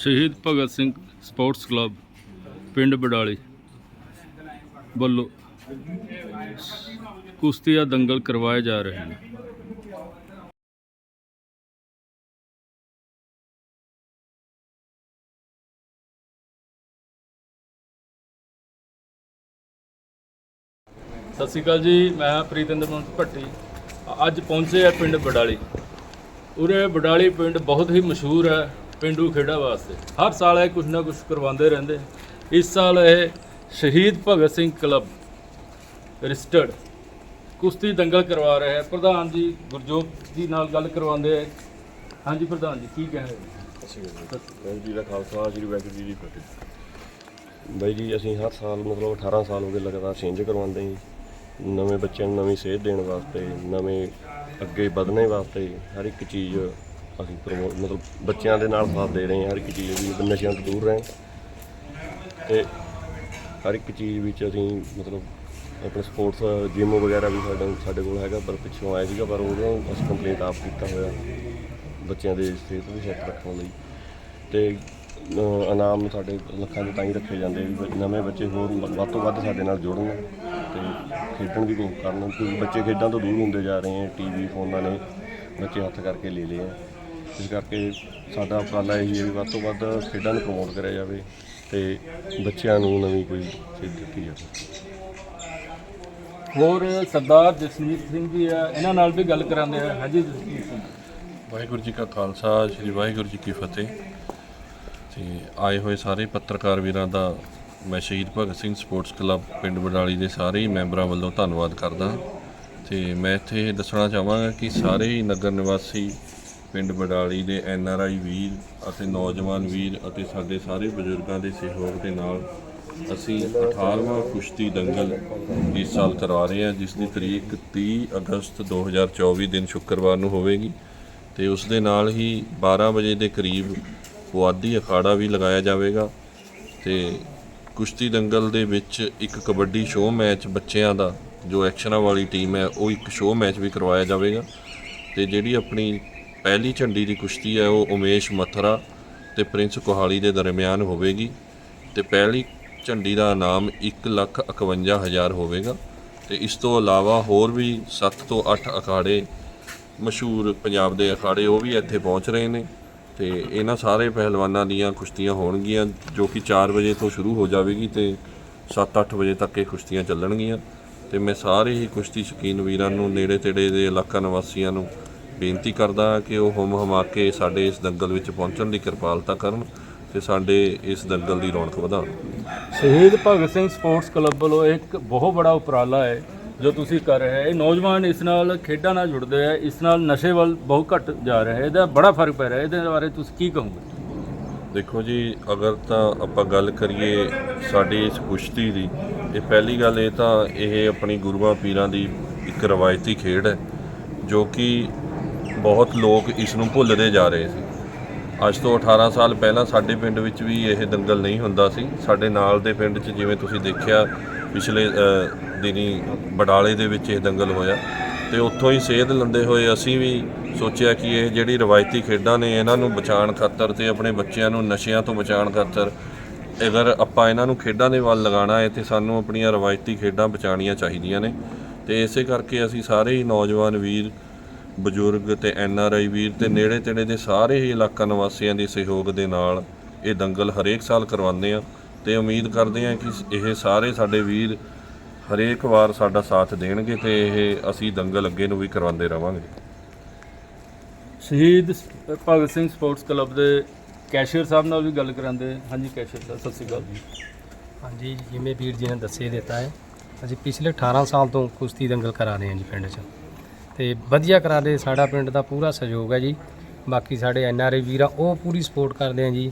ਸ਼ਹੀਦ Bhagat Singh sports club, ਪਿੰਡ ਬਡਾਲੀ ਵੱਲੋਂ ਕੁਸ਼ਤੀ ਦਾ ਦੰਗਲ ਕਰਵਾਏ ਜਾ ਰਹੇ ਹਨ ਸਤਿ ਸ਼੍ਰੀ ਅਕਾਲ ਜੀ, ਮੈਂ ਹਾਂ ਪ੍ਰੀਤਿੰਦਰ ਮਨ ਭੱਟੀ। ਅੱਜ ਪਹੁੰਚੇ ਆ ਪਿੰਡ ਬਡਾਲੀ। ਉਰੇ ਬਡਾਲੀ ਪਿੰਡ ਬਹੁਤ ਹੀ ਮਸ਼ਹੂਰ ਹੈ। ਪਿੰਡੂ ਖੇਡਾਂ ਵਾਸਤੇ ਹਰ ਸਾਲ ਇਹ ਕੁਝ ਨਾ ਕੁਝ ਕਰਵਾਉਂਦੇ ਰਹਿੰਦੇ ਇਸ ਸਾਲ ਇਹ ਸ਼ਹੀਦ ਭਗਤ ਸਿੰਘ ਕਲੱਬ ਰਜਿਸਟਰਡ ਕੁਸ਼ਤੀ ਦੰਗਲ ਕਰਵਾ ਰਿਹਾ ਹੈ ਪ੍ਰਧਾਨ ਜੀ ਗੁਰਜੋਤ ਜੀ ਨਾਲ ਗੱਲ ਕਰਵਾਉਂਦੇ ਹੈ ਹਾਂਜੀ ਪ੍ਰਧਾਨ ਜੀ ਕੀ ਕਹਿ ਰਹੇ ਹੋ? ਅਸੀਂ ਵਾਹਿਗੁਰੂ ਜੀ ਦਾ ਖਾਲਸਾ ਸ੍ਰੀ ਵਾਹਿਗੁਰੂ ਜੀ ਦੀ ਫਤਿਹ ਬਾਈ ਜੀ ਅਸੀਂ ਹਰ ਸਾਲ ਮਤਲਬ 18 ਸਾਲ ਹੋ ਗਏ ਲਗਾਤਾਰ ਚੇਂਜ ਕਰਵਾਉਂਦੇ ਹਾਂ ਨਵੇਂ ਬੱਚਿਆਂ ਨੂੰ ਨਵੀਂ ਸੇਧ ਦੇਣ ਵਾਸਤੇ ਨਵੇਂ ਅੱਗੇ ਵਧਣੇ ਵਾਸਤੇ ਹਰ ਇੱਕ ਚੀਜ਼ ਅਸੀਂ ਪ੍ਰਮੋ ਮਤਲਬ ਬੱਚਿਆਂ ਦੇ ਨਾਲ ਸਾਥ ਦੇ ਰਹੇ ਹਾਂ ਹਰ ਇੱਕ ਚੀਜ਼ ਵੀ ਨਸ਼ਿਆਂ ਤੋਂ ਦੂਰ ਰਹੇ ਤੇ ਹਰ ਇੱਕ ਚੀਜ਼ ਵਿੱਚ ਅਸੀਂ ਮਤਲਬ ਆਪਣੇ ਸਪੋਰਟਸ ਜਿਮ ਵਗੈਰਾ ਵੀ ਸਾਡੇ ਸਾਡੇ ਕੋਲ ਹੈਗਾ ਪਰ ਪਿੱਛੋਂ ਆਇਆ ਸੀਗਾ ਪਰ ਉਹਨੂੰ ਅਸੀਂ ਕੰਪਲੀਟ ਆਪ ਕੀਤਾ ਹੋਇਆ ਬੱਚਿਆਂ ਦੇ ਸਿਹਤ ਵੀ ਸੈੱਟ ਰੱਖਣ ਲਈ। ਤੇ ਅ, ਇਨਾਮ ਸਾਡੇ ਲੱਖਾਂ ਦੇ ਤਾਂ ਹੀ ਰੱਖੇ ਜਾਂਦੇ ਵੀ ਬ- ਨਵੇਂ ਬੱਚੇ ਹੋਰ ਮ- ਵੱਧ ਤੋਂ ਵੱਧ ਸਾਡੇ ਨਾਲ ਜੁੜਨ ਤੇ ਖੇਡਣ ਦੀ ਕੋਸ਼ਿਸ਼ ਕਰਨ ਕਿਉਂਕਿ ਬੱਚੇ ਖੇਡਾਂ ਤੋਂ ਦੂਰ ਹੁੰਦੇ ਜਾ ਰਹੇ ਆ ਟੀਵੀ ਫੋਨਾਂ ਨੇ ਬੱਚੇ ਹੱਥ ਕਰਕੇ ਲੈ ਲਏ ਆ ਇਸ ਕਰਕੇ ਸਾਡਾ ਉਪਰਾਲਾ ਇਹ ਹੈ ਵੀ ਵੱਧ ਤੋਂ ਵੱਧ ਖੇਡਾਂ ਨੂੰ ਪ੍ਰਮੋਟ ਕਰਿਆ ਜਾਵੇ ਤੇ ਬੱਚਿਆਂ ਨੂੰ ਨਵੀਂ ਕੋਈ ਸਿੱਧ ਦਿੱਤੀ ਜਾਵੇ। ਹੋਰ ਸਰਦਾਰ ਜਸਮੀਤ ਸਿੰਘ ਜੀ ਆ ਇਹਨਾਂ ਨਾਲ ਵੀ ਗੱਲ ਕਰਾਉਂਦੇ ਆ। ਹਾਂਜੀ ਜਸਮੀਤ ਸਿੰਘ। ਵਾਹਿਗੁਰੂ ਜੀ ਕਾ ਖਾਲਸਾ ਸ੍ਰੀ ਵਾਹਿਗੁਰੂ ਜੀ ਕੀ ਫਤਿਹ। ਤੇ ਆਏ ਹੋਏ ਸਾਰੇ ਪੱਤਰਕਾਰ ਵੀਰਾਂ ਦਾ ਮੈਂ ਸ਼ਹੀਦ ਭਗਤ ਸਿੰਘ ਸਪੋਰਟਸ ਕਲੱਬ ਪਿੰਡ ਬਡਾਲੀ ਦੇ ਸਾਰੇ ਮੈਂਬਰਾਂ ਵੱਲੋਂ ਧੰਨਵਾਦ ਕਰਦਾ। ਤੇ ਮੈਂ ਇੱਥੇ ਦੱਸਣਾ ਚਾਹਾਂਗਾ ਕਿ ਸਾਰੇ ਹੀ ਨਗਰ ਨਿਵਾਸੀ ਪਿੰਡ ਬਡਾਲੀ ਦੇ ਐਨ ਆਰ ਆਈ ਵੀਰ ਅਤੇ ਨੌਜਵਾਨ ਵੀਰ ਅਤੇ ਸਾਡੇ ਸਾਰੇ ਬਜ਼ੁਰਗਾਂ ਦੇ ਸਹਿਯੋਗ ਦੇ ਨਾਲ ਅਸੀਂ 18ਵਾਂ ਕੁਸ਼ਤੀ ਦੰਗਲ ਇਸ ਸਾਲ ਕਰਵਾ ਰਹੇ ਹਾਂ, ਜਿਸ ਦੀ ਤਰੀਕ 30 ਅਗਸਤ 2024 ਦਿਨ ਸ਼ੁੱਕਰਵਾਰ ਨੂੰ ਹੋਵੇਗੀ ਤੇ ਉਸ ਦੇ ਨਾਲ ਹੀ 12 ਵਜੇ ਦੇ ਕਰੀਬ ਪੁਆਧੀ ਅਖਾੜਾ ਵੀ ਲਗਾਇਆ ਜਾਵੇਗਾ ਤੇ ਕੁਸ਼ਤੀ ਦੰਗਲ ਦੇ ਵਿੱਚ ਇੱਕ ਕਬੱਡੀ ਸ਼ੋਅ ਮੈਚ ਬੱਚਿਆਂ ਦਾ ਜੋ ਐਕਸ਼ਨਾਂ ਵਾਲੀ ਟੀਮ ਹੈ, ਉਹ ਇੱਕ ਸ਼ੋਅ ਮੈਚ ਵੀ ਕਰਵਾਇਆ ਜਾਵੇਗਾ ਤੇ ਜਿਹੜੀ ਆਪਣੀ ਪਹਿਲੀ ਝੰਡੀ ਦੀ ਕੁਸ਼ਤੀ ਹੈ, ਉਹ ਉਮੇਸ਼ ਮਥਰਾ ਤੇ ਪ੍ਰਿੰਸ ਕੋਹਾਲੀ ਦੇ ਦਰਮਿਆਨ ਹੋਵੇਗੀ ਤੇ ਪਹਿਲੀ ਝੰਡੀ ਦਾ ਇਨਾਮ 151000 ਹੋਵੇਗਾ ਤੇ ਇਸ ਤੋਂ ਇਲਾਵਾ ਹੋਰ ਵੀ 7 ਤੋਂ 8 ਅਖਾੜੇ ਮਸ਼ਹੂਰ ਪੰਜਾਬ ਦੇ ਅਖਾੜੇ ਉਹ ਵੀ ਇੱਥੇ ਪਹੁੰਚ ਰਹੇ ਨੇ ਤੇ ਇਹਨਾਂ ਸਾਰੇ ਪਹਿਲਵਾਨਾਂ ਦੀਆਂ ਕੁਸ਼ਤੀਆਂ ਹੋਣਗੀਆਂ, ਜੋ ਕਿ 4 ਵਜੇ ਤੋਂ ਸ਼ੁਰੂ ਹੋ ਜਾਵੇਗੀ ਤੇ 7-8 ਵਜੇ ਤੱਕ ਇਹ ਕੁਸ਼ਤੀਆਂ ਚੱਲਣਗੀਆਂ ਤੇ ਮੈਂ ਸਾਰੇ ਹੀ ਕੁਸ਼ਤੀ ਸ਼ੌਕੀਨ ਵੀਰਾਂ ਨੂੰ, ਨੇੜੇ ਤੇੜੇ ਦੇ ਇਲਾਕਾ ਨਿਵਾਸੀਆਂ ਨੂੰ ਬੇਨਤੀ ਕਰਦਾ ਕਿ ਉਹ ਹੁਮ ਹਮਾ ਕੇ ਸਾਡੇ ਇਸ ਦੰਗਲ ਵਿੱਚ ਪਹੁੰਚਣ ਦੀ ਕਿਰਪਾਲਤਾ ਕਰਨ ਤੇ ਸਾਡੇ ਇਸ ਦੰਗਲ ਦੀ ਰੌਣਕ ਵਧਾਉਣ। ਸ਼ਹੀਦ ਭਗਤ ਸਿੰਘ ਸਪੋਰਟਸ ਕਲੱਬ ਵੱਲੋਂ ਇੱਕ ਬਹੁਤ ਬੜਾ ਉਪਰਾਲਾ ਹੈ ਜੋ ਤੁਸੀਂ ਕਰ ਰਹੇ ਹੋ। ਇਹ ਨੌਜਵਾਨ ਇਸ ਨਾਲ ਖੇਡਾਂ ਨਾਲ ਜੁੜਦੇ ਆ ਇਸ ਨਾਲ ਨਸ਼ੇ ਵੱਲ ਬਹੁਤ ਘਟ ਜਾ ਰਿਹਾ ਹੈ। ਇਹਦਾ ਬੜਾ ਫ਼ਰਕ ਪੈ ਰਿਹਾ ਇਹਦੇ ਬਾਰੇ ਤੁਸੀਂ ਕੀ ਕਹੋਗੇ? ਦੇਖੋ ਜੀ ਅਗਰ ਤਾਂ ਆਪਾਂ ਗੱਲ ਕਰੀਏ ਸਾਡੀ ਇਸ ਕੁਸ਼ਤੀ ਦੀ ਇਹ ਪਹਿਲੀ ਗੱਲ ਇਹ ਤਾਂ ਇਹ ਆਪਣੀ ਗੁਰੂਆਂ ਪੀਰਾਂ ਦੀ ਇੱਕ ਰਵਾਇਤੀ ਖੇਡ ਹੈ ਜੋ ਕਿ ਬਹੁਤ ਲੋਕ ਇਸ ਨੂੰ ਭੁੱਲਦੇ ਜਾ ਰਹੇ ਸੀ। ਅੱਜ ਤੋਂ 18 ਸਾਲ ਪਹਿਲਾਂ ਸਾਡੇ ਪਿੰਡ ਵਿੱਚ ਵੀ ਇਹ ਦੰਗਲ ਨਹੀਂ ਹੁੰਦਾ ਸੀ। ਸਾਡੇ ਨਾਲ ਦੇ ਪਿੰਡ 'ਚ ਜਿਵੇਂ ਤੁਸੀਂ ਦੇਖਿਆ, ਪਿਛਲੇ ਦਿਨੀ ਬਡਾਲੇ ਦੇ ਵਿੱਚ ਇਹ ਦੰਗਲ ਹੋਇਆ। ਤੇ ਉੱਥੋਂ ਹੀ ਸੇਧ ਲੰਦੇ ਹੋਏ ਅਸੀਂ ਵੀ ਸੋਚਿਆ ਕਿ ਇਹ ਜਿਹੜੀ ਰਵਾਇਤੀ ਖੇਡਾਂ ਨੇ, ਇਹਨਾਂ ਨੂੰ ਬਚਾਉਣ ਖਾਤਰ ਤੇ ਆਪਣੇ ਬੱਚਿਆਂ ਨੂੰ ਨਸ਼ਿਆਂ ਤੋਂ ਬਚਾਉਣ ਖਾਤਰ ਅਗਰ ਆਪਾਂ ਇਹਨਾਂ ਨੂੰ ਖੇਡਾਂ ਦੇ ਵੱਲ ਲਗਾਉਣਾ ਹੈ ਤੇ ਸਾਨੂੰ ਆਪਣੀਆਂ ਰਵਾਇਤੀ ਖੇਡਾਂ ਬਚਾਉਣੀਆਂ ਚਾਹੀਦੀਆਂ ਨੇ। ਤੇ ਇਸੇ ਕਰਕੇ ਅਸੀਂ ਸਾਰੇ ਹੀ ਨੌਜਵਾਨ ਵੀਰ ਬਜ਼ੁਰਗ ਤੇ ਐਨ ਆਰ ਆਈ ਵੀਰ ਤੇ ਨੇੜੇ ਤੇੜੇ ਦੇ ਸਾਰੇ ਹੀ ਇਲਾਕਾ ਨਿਵਾਸੀਆਂ ਦੇ ਸਹਿਯੋਗ ਦੇ ਨਾਲ ਇਹ ਦੰਗਲ ਹਰੇਕ ਸਾਲ ਕਰਵਾਉਂਦੇ ਆ ਤੇ ਉਮੀਦ ਕਰਦੇ ਆ ਕਿ ਇਹ ਸਾਰੇ ਸਾਡੇ ਵੀਰ ਹਰੇਕ ਵਾਰ ਸਾਡਾ ਸਾਥ ਦੇਣਗੇ ਤੇ ਇਹ ਅਸੀਂ ਦੰਗਲ ਅੱਗੇ ਨੂੰ ਵੀ ਕਰਵਾਉਂਦੇ ਰਵਾਂਗੇ। ਸ਼ਹੀਦ ਭਗਤ ਸਿੰਘ ਸਪੋਰਟਸ ਕਲੱਬ ਦੇ ਕੈਸ਼ੀਅਰ ਸਾਹਿਬ ਨਾਲ ਵੀ ਗੱਲ ਕਰਾਉਂਦੇ ਹਾਂਜੀ ਕੈਸ਼ੀਅਰ ਸਾਹਿਬ ਸਤਿ ਸ਼੍ਰੀ ਅਕਾਲ ਜੀ। ਹਾਂਜੀ ਜਿਵੇਂ ਵੀਰ ਜੀ ਨੇ ਦੱਸੇ ਦਿੱਤਾ ਹੈ ਅਸੀਂ ਪਿਛਲੇ 18 ਸਾਲ ਤੋਂ ਕੁਸ਼ਤੀ ਦੰਗਲ ਕਰਾ ਰਹੇ ਹਾਂ ਜੀ ਪਿੰਡ 'ਚ। ਤੇ ਵਧੀਆ ਕਰਾ ਦੇ, ਸਾਡਾ ਪਿੰਡ ਦਾ ਪੂਰਾ ਸਹਿਯੋਗ ਹੈ ਜੀ। ਬਾਕੀ ਸਾਡੇ ਐਨ ਆਰ ਆਈ ਵੀਰ ਆ, ਉਹ ਪੂਰੀ ਸਪੋਰਟ ਕਰਦੇ ਆ ਜੀ।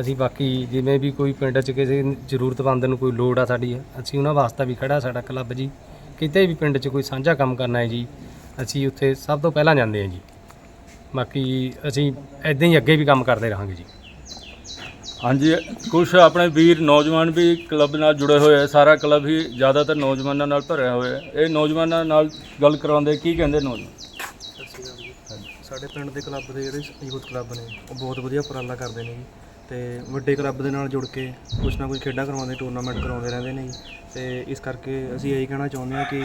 ਅਸੀਂ ਬਾਕੀ ਜਿਵੇਂ ਵੀ ਕੋਈ ਪਿੰਡ 'ਚ ਕਿਸੇ ਜ਼ਰੂਰਤਮੰਦ ਨੂੰ ਕੋਈ ਲੋੜ ਆ ਸਾਡੀ, ਅਸੀਂ ਉਹਨਾਂ ਵਾਸਤੇ ਵੀ ਖੜਾ ਸਾਡਾ ਕਲੱਬ ਜੀ। ਕਿਤੇ ਵੀ ਪਿੰਡ 'ਚ ਕੋਈ ਸਾਂਝਾ ਕੰਮ ਕਰਨਾ ਹੈ ਜੀ, ਅਸੀਂ ਉੱਥੇ ਸਭ ਤੋਂ ਪਹਿਲਾਂ ਜਾਂਦੇ ਹਾਂ ਜੀ। ਬਾਕੀ ਅਸੀਂ ਐਦਾਂ ਹੀ ਅੱਗੇ ਵੀ ਕੰਮ ਕਰਦੇ ਰਹਾਂਗੇ ਜੀ। ਹਾਂਜੀ ਕੁਝ ਆਪਣੇ ਵੀਰ ਨੌਜਵਾਨ ਵੀ ਕਲੱਬ ਨਾਲ ਜੁੜੇ ਹੋਏ ਆ। ਸਾਰਾ ਕਲੱਬ ਹੀ ਜ਼ਿਆਦਾਤਰ ਨੌਜਵਾਨਾਂ ਨਾਲ ਭਰਿਆ ਹੋਇਆ। ਹੈ ਇਹ ਨੌਜਵਾਨਾਂ ਨਾਲ ਗੱਲ ਕਰਾਉਂਦੇ, ਕੀ ਕਹਿੰਦੇ ਨੌਜਵਾਨ? ਸਾਡੇ ਪਿੰਡ ਦੇ ਕਲੱਬ ਦੇ ਜਿਹੜੇ ਯੂਥ ਕਲੱਬ ਨੇ, ਉਹ ਬਹੁਤ ਵਧੀਆ ਉਪਰਾਲਾ ਕਰਦੇ ਨੇ ਜੀ। ਤੇ ਵੱਡੇ ਕਲੱਬ ਦੇ ਨਾਲ ਜੁੜ ਕੇ ਕੁਝ ਨਾ ਕੁਝ ਖੇਡਾਂ ਕਰਵਾਉਂਦੇ, ਟੂਰਨਾਮੈਂਟ ਕਰਾਉਂਦੇ ਰਹਿੰਦੇ ਨੇ ਜੀ। ਤੇ ਇਸ ਕਰਕੇ ਅਸੀਂ ਇਹੀ ਕਹਿਣਾ ਚਾਹੁੰਦੇ ਹਾਂ ਕਿ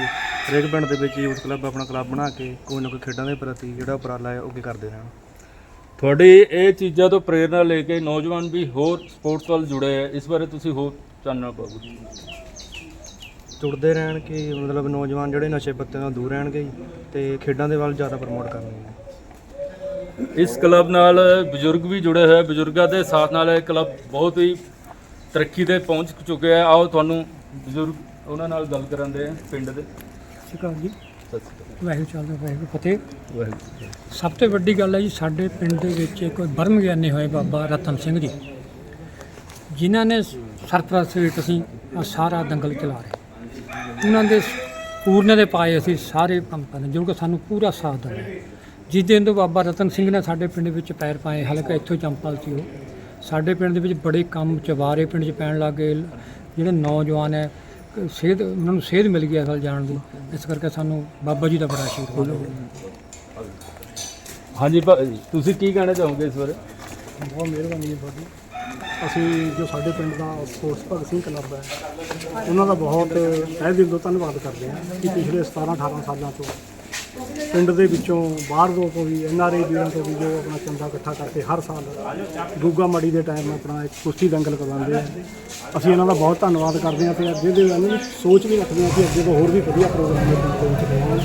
ਹਰੇਕ ਪਿੰਡ ਦੇ ਵਿੱਚ ਯੂਥ ਕਲੱਬ ਆਪਣਾ ਕਲੱਬ ਬਣਾ ਕੇ ਕੋਈ ਨਾ ਕੋਈ ਖੇਡਾਂ ਦੇ ਪ੍ਰਤੀ ਜਿਹੜਾ ਉਪਰਾਲਾ ਹੈ, ਉਹ ਅੱਗੇ ਕਰਦੇ ਰਹਿਣ। ਤੁਹਾਡੀ ਇਹ ਚੀਜ਼ਾਂ ਤੋਂ ਪ੍ਰੇਰਣਾ ਲੈ ਕੇ ਨੌਜਵਾਨ ਵੀ ਹੋਰ ਸਪੋਰਟਸ ਵੱਲ ਜੁੜੇ ਹੈ ਇਸ ਬਾਰੇ ਤੁਸੀਂ ਹੋਰ ਚਾਨਣਾ ਪਾਓ ਜੁੜਦੇ ਰਹਿਣ ਕਿ ਮਤਲਬ ਨੌਜਵਾਨ ਜਿਹੜੇ ਨਸ਼ੇ ਪੱਤੇ ਤੋਂ ਦੂਰ ਰਹਿਣਗੇ ਜੀ ਤੇ ਖੇਡਾਂ ਦੇ ਵੱਲ ਜ਼ਿਆਦਾ ਪ੍ਰਮੋਟ ਕਰਨਗੇ ਇਸ ਕਲੱਬ ਨਾਲ ਬਜ਼ੁਰਗ ਵੀ ਜੁੜੇ ਹੋਏ। ਬਜ਼ੁਰਗਾਂ ਦੇ ਸਾਥ ਨਾਲ ਇਹ ਕਲੱਬ ਬਹੁਤ ਹੀ ਤਰੱਕੀ ਤੇ ਪਹੁੰਚ ਚੁੱਕਿਆ ਹੈ ਆਓ ਤੁਹਾਨੂੰ ਬਜ਼ੁਰਗ ਉਹਨਾਂ ਨਾਲ ਗੱਲ ਕਰਾਂਦੇ ਆ ਪਿੰਡ ਦੇ। ਸ਼ਿਕਾਰ ਜੀ ਸਤਿ ਸ਼੍ਰੀ ਅਕਾਲ ਵਾਹਿਗੁਰੂ ਚੱਲਦਾ ਵਾਹਿਗੁਰੂ ਫਤਿਹ। ਵਾਹਿਗੁਰੂ ਸਭ ਤੋਂ ਵੱਡੀ ਗੱਲ ਹੈ ਜੀ ਸਾਡੇ ਪਿੰਡ ਦੇ ਵਿੱਚ ਕੋਈ ਬਰਮ ਗਿਆਨੀ ਹੋਏ ਬਾਬਾ ਰਤਨ ਸਿੰਘ ਜੀ ਜਿਨ੍ਹਾਂ ਨੇ ਸਰਪ੍ਰਸਤ ਹੇਠ ਅਸੀਂ ਆਹ ਸਾਰਾ ਦੰਗਲ ਚਲਾ ਰਹੇ ਉਹਨਾਂ ਦੇ ਪੂਰਨੇ ਦੇ ਪਾਏ ਅਸੀਂ ਸਾਰੇ ਪੰਪਾਂ ਨੇ ਜੋ ਕਿ ਸਾਨੂੰ ਪੂਰਾ ਸਾਥ ਦਿੰਦੇ ਜਿਸ ਦਿਨ ਤੋਂ ਬਾਬਾ ਰਤਨ ਸਿੰਘ ਨੇ ਸਾਡੇ ਪਿੰਡ ਵਿੱਚ ਪੈਰ ਪਾਏ ਹਲਕਾ ਇੱਥੋਂ ਚੰਪਲ ਸੀ ਉਹ। ਸਾਡੇ ਪਿੰਡ ਦੇ ਵਿੱਚ ਬੜੇ ਕੰਮ ਚਵਾਰੇ ਪਿੰਡ 'ਚ ਪੈਣ ਲੱਗੇ ਜਿਹੜੇ ਨੌਜਵਾਨ ਹੈ ਸੇਧ ਉਹਨਾਂ ਨੂੰ ਸੇਧ ਮਿਲ ਗਈ ਅਸਲ ਜਾਣ ਦੀ। ਇਸ ਕਰਕੇ ਸਾਨੂੰ ਬਾਬਾ ਜੀ ਦਾ ਬੜਾ ਆਸ਼ੀਰਵਾਦ ਹੈ ਹਾਂਜੀ ਭਾਜੀ ਤੁਸੀਂ ਕੀ ਕਹਿਣਾ ਚਾਹੋਗੇ ਇਸ ਬਾਰੇ? ਬਹੁਤ ਮਿਹਰਬਾਨੀ ਹੈ ਤੁਹਾਡੀ ਅਸੀਂ ਜੋ ਸਾਡੇ ਪਿੰਡ ਦਾ ਸਪੋਰਟਸ ਭਗਤ ਸਿੰਘ ਕਲੱਬ ਹੈ ਉਹਨਾਂ ਦਾ ਬਹੁਤ ਤਹਿ ਦਿਲ ਤੋਂ ਧੰਨਵਾਦ ਕਰਦੇ ਹਾਂ ਕਿ ਪਿਛਲੇ 17 18 ਸਾਲਾਂ ਤੋਂ ਪਿੰਡ ਦੇ ਵਿੱਚੋਂ ਬਾਹਰ ਤੋਂ ਤੋਂ ਵੀ ਐਨ ਆਰ ਆਈ ਵੀਰਾਂ ਤੋਂ ਵੀ ਜੋ ਆਪਣਾ ਚੰਦਾ ਇਕੱਠਾ ਕਰਕੇ ਹਰ ਸਾਲ ਗੁੱਗਾ ਮੜੀ ਦੇ ਟਾਈਮ ਆਪਣਾ ਇੱਕ ਕੁਸ਼ਤੀ ਦੰਗਲ ਕਰਵਾਉਂਦੇ ਆ। ਅਸੀਂ ਇਹਨਾਂ ਦਾ ਬਹੁਤ ਧੰਨਵਾਦ ਕਰਦੇ ਹਾਂ ਤੇ ਅੱਗੇ ਦੇ ਇਹਨਾਂ ਦੀ ਸੋਚ ਵੀ ਰੱਖਦੇ ਹਾਂ ਕਿ ਅੱਗੇ ਤੋਂ ਹੋਰ ਵੀ ਵਧੀਆ ਪ੍ਰੋਗਰਾਮ ਇਹ ਦੇ ਵਿੱਚ ਹੋਣ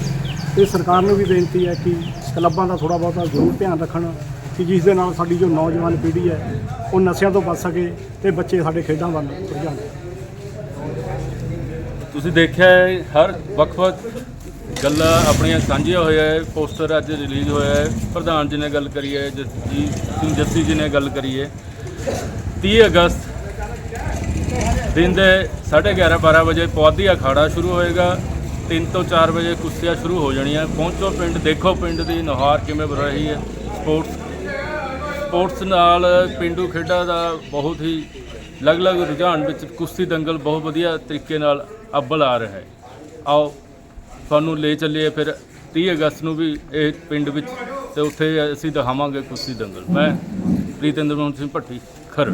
ਤੇ ਸਰਕਾਰ ਨੂੰ ਵੀ ਬੇਨਤੀ ਹੈ ਕਿ ਕਲੱਬਾਂ ਦਾ ਥੋੜਾ ਬਹੁਤਾ ਜ਼ਰੂਰ ਧਿਆਨ ਰੱਖਣ ਕਿ ਜਿਸ ਦੇ ਨਾਲ ਸਾਡੀ ਜੋ ਨੌਜਵਾਨ ਪੀੜ੍ਹੀ ਹੈ, ਉਹ ਨਸ਼ਿਆਂ ਤੋਂ ਬਚ ਸਕੇ ਤੇ ਬੱਚੇ ਸਾਡੇ ਖੇਡਾਂ ਵੱਲ ਰੁਝਾਨ ਤੁਸੀਂ ਦੇਖਿਆ ਹੈ, ਹਰ ਵੱਖ-ਵੱਖ ਗੱਲਾਂ ਆਪਣੀਆਂ ਸਾਂਝੀਆਂ ਹੋਇਆ ਹੈ, ਪੋਸਟਰ ਅੱਜ ਰਿਲੀਜ਼ ਹੋਇਆ ਹੈ, ਪ੍ਰਧਾਨ ਜੀ ਨੇ ਗੱਲ ਕਰੀ ਹੈ ਜਸਜੀ ਸਿੰਘ ਜੱਸੀ ਜੀ ਨੇ ਗੱਲ ਕਰੀ ਹੈ। 30 ਅਗਸਤ ਦਿਨ ਦੇ 11:30 12 ਵਜੇ ਪੌਦੀ ਅਖਾੜਾ ਸ਼ੁਰੂ ਹੋਏਗਾ। 3 ਤੋਂ 4 ਵਜੇ ਕੁਸ਼ਤੀਆਂ ਸ਼ੁਰੂ ਹੋ ਜਾਣੀਆਂ। ਪਹੁੰਚੋ ਪਿੰਡ, ਦੇਖੋ ਪਿੰਡ ਦੀ ਨੁਹਾਰ ਕਿਵੇਂ ਬਣ ਰਹੀ ਹੈ। ਸਪੋਰਟਸ ਸਪੋਰਟਸ ਨਾਲ ਪਿੰਡੂ ਖੇਡਾਂ ਦਾ ਬਹੁਤ ਹੀ ਅਲੱਗ-ਅਲੱਗ ਰੁਝਾਨ ਵਿੱਚ ਕੁਸ਼ਤੀ ਦੰਗਲ ਬਹੁਤ ਵਧੀਆ ਤਰੀਕੇ ਨਾਲ ਅੱਬਲ ਆ ਰਿਹਾ ਹੈ। ਆਓ, ਤੁਹਾਨੂੰ ਲੈ ਚੱਲੀਏ ਫਿਰ 30 ਅਗਸਤ ਨੂੰ ਵੀ ਇਹ ਪਿੰਡ ਵਿੱਚ ਤੇ ਉੱਥੇ ਅਸੀਂ ਦਿਖਾਵਾਂਗੇ ਕੁਸ਼ਤੀ ਦੰਗਲ। ਮੈਂ ਪ੍ਰੀਤਿੰਦਰ ਸਿੰਘ ਭੱਟੀ ਖਰੜ।